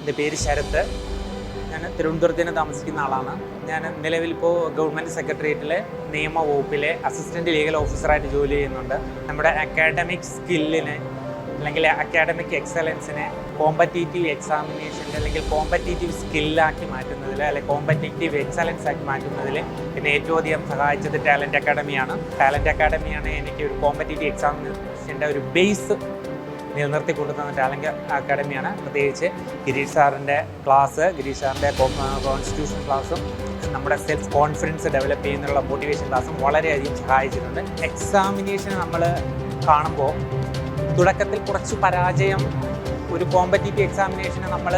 എന്റെ പേര് ശരത്ത്. ഞാൻ തിരുവനന്തപുരത്ത് തന്നെ താമസിക്കുന്ന ആളാണ്. ഞാൻ നിലവിൽ ഇപ്പോൾ ഗവൺമെന്റ് സെക്രട്ടേറിയറ്റിലെ നിയമ വകുപ്പിലെ അസിസ്റ്റന്റ് ലീഗൽ ഓഫീസറായിട്ട് ജോലി ചെയ്യുന്നുണ്ട്. നമ്മുടെ അക്കാഡമിക് സ്കില്ലിന് അല്ലെങ്കിൽ അക്കാഡമിക് എക്സലൻസിനെ കോമ്പറ്റേറ്റീവ് എക്സാമിനേഷന്റെ അല്ലെങ്കിൽ കോമ്പറ്റേറ്റീവ് സ്കില്ലാക്കി മാറ്റുന്നതിൽ അല്ലെങ്കിൽ കോമ്പറ്റേറ്റീവ് എക്സലൻസ് ആക്കി മാറ്റുന്നതിൽ എന്നെ ഏറ്റവും അധികം സഹായിച്ചത് ടാലന്റ് അക്കാഡമിയാണ് ടാലന്റ് അക്കാഡമിയാണ് എനിക്ക് ഒരു കോമ്പറ്റേറ്റീവ് എക്സാമിനേഷന്റെ ഒരു ബേസ് നിലനിർത്തി കൊണ്ടുതന്ന ടാലന്റ് അക്കാഡമിയാണ് പ്രത്യേകിച്ച് ഗിരീഷ് സാറിന്റെ ക്ലാസ് ഗിരീഷ് സാറിന്റെ കോൺസ്റ്റിറ്റ്യൂഷൻ ക്ലാസ്സും നമ്മുടെ സെൽഫ് കോൺഫിഡൻസ് ഡെവലപ്പ് ചെയ്യുന്നതിനുള്ള മോട്ടിവേഷൻ ക്ലാസ്സും വളരെയധികം സഹായിച്ചിട്ടുണ്ട്. എക്സാമിനേഷൻ നമ്മൾ കാണുമ്പോൾ തുടക്കത്തിൽ കുറച്ച് പരാജയം ഒരു കോമ്പറ്റീറ്റീവ് എക്സാമിനേഷനെ നമ്മൾ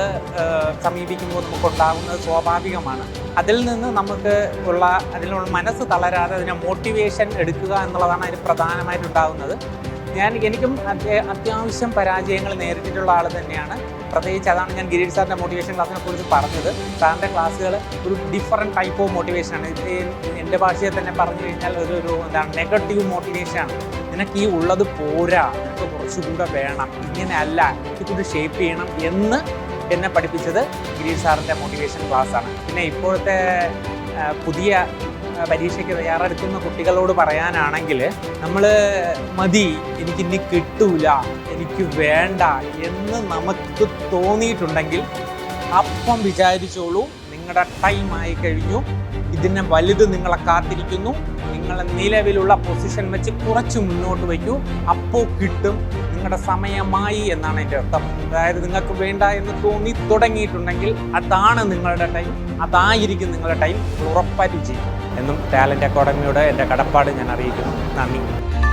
സമീപിക്കുമ്പോൾ നമുക്കുണ്ടാകുന്നത് സ്വാഭാവികമാണ്. അതിൽ നിന്ന് നമുക്ക് ഉള്ള അതിനുള്ള മനസ്സ് തളരാതെ അതിനെ മോട്ടിവേഷൻ എടുക്കുക എന്നുള്ളതാണ് അതിന് പ്രധാനമായിട്ടുണ്ടാകുന്നത്. ഞാൻ എനിക്കും അത്യ- അത്യാവശ്യം പരാജയങ്ങൾ നേരിട്ടിട്ടുള്ള ആൾ തന്നെയാണ്. പ്രത്യേകിച്ച് അതാണ് ഞാൻ ഗിരീഷ് സാറിന്റെ മോട്ടിവേഷൻ ക്ലാസ്സിനെ കുറിച്ച് പറഞ്ഞത്. സാറിന്റെ ക്ലാസ്സുകൾ ഒരു ഡിഫറെന്റ് ടൈപ്പ് ഓഫ് മോട്ടിവേഷനാണ് എന്റെ ഭാഷയിൽ തന്നെ പറഞ്ഞു കഴിഞ്ഞാൽ ഒരു ഒരു എന്താണ് നെഗറ്റീവ് മോട്ടിവേഷനാണ് നിനക്ക് ഈ ഉള്ളത് പോരാ. നിനക്ക് കുറച്ചുകൂടെ വേണം. ഇങ്ങനെയല്ല എനിക്കിത് ഷേപ്പ് ചെയ്യണം എന്ന് എന്നെ പഠിപ്പിച്ചത് ഗിരീഷ് സാറിന്റെ മോട്ടിവേഷൻ ക്ലാസ്സാണ് പിന്നെ ഇപ്പോഴത്തെ പുതിയ പരീക്ഷയ്ക്ക് തയ്യാറെടുക്കുന്ന കുട്ടികളോട് പറയാനാണെങ്കിൽ നമ്മൾ മതി എനിക്ക് ഇനി കിട്ടൂല എനിക്ക് വേണ്ട എന്ന് നമുക്ക് തോന്നിയിട്ടുണ്ടെങ്കിൽ അപ്പം വിചാരിച്ചോളൂ നിങ്ങളുടെ ടൈം ആയി കഴിഞ്ഞു. ഇതിനെ വലുത് നിങ്ങളെ കാത്തിരിക്കുന്നു. നിങ്ങളെ നിലവിലുള്ള പൊസിഷൻ വെച്ച് കുറച്ച് മുന്നോട്ട് വയ്ക്കൂ. അപ്പോൾ കിട്ടും. നിങ്ങളുടെ സമയമായി എന്നാണ് എന്റെ അർത്ഥം. അതായത് നിങ്ങൾക്ക് വേണ്ട എന്ന് തോന്നി തുടങ്ങിയിട്ടുണ്ടെങ്കിൽ അതാണ് നിങ്ങളുടെ ടൈം അതായിരിക്കും നിങ്ങളുടെ ടൈം ഉറപ്പായിട്ടും ചെയ്യും. എന്നും ടാലന്റ് അക്കാഡമിയുടെ എന്റെ കടപ്പാട് ഞാൻ അറിയിക്കുന്നു. നന്ദി.